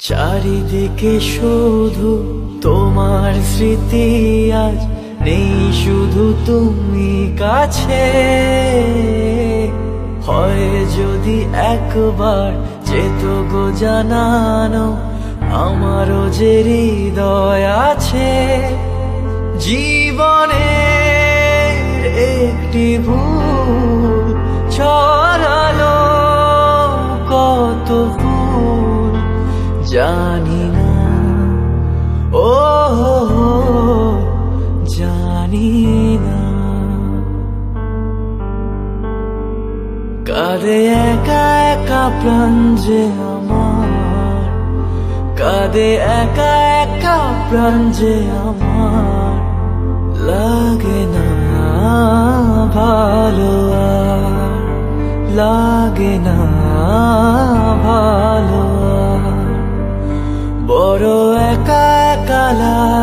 চারিদিকে শুধু তোমার স্মৃতি আজ নেই, শুধু তুমি কাছে। হয় যদি একবার যেত গো জানানো আমারও যে হৃদয় আছে। জীবনে একটি ভুল ছড়ালো, কত ফুল জানি না ও জানি না কাঁদে একা একা প্রাণ যে আমার। কাঁদে একা একা প্রাণ যে আমার। লাগে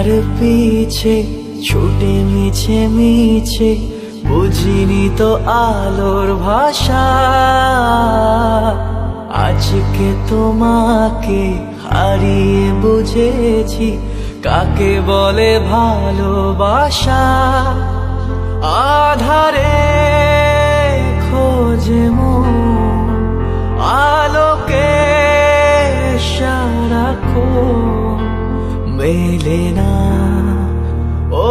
আর পিছে, ছুটে মিছে মিছে, বুঝিনি তো আলোর ভাষা। আজকে তোমাকে হারিয়ে বুঝেছি, কাকে বলে ভালোবাসা? আধারে মেলে না ও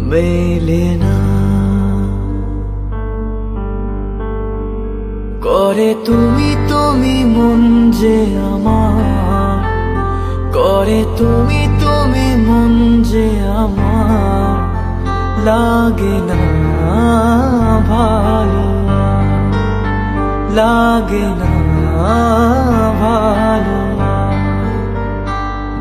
মেলে না করে তুমি তুমি মন যে আমার। করে তুমি তুমি মন যে আমার। লাগে না ভালো, লাগে না ভালো।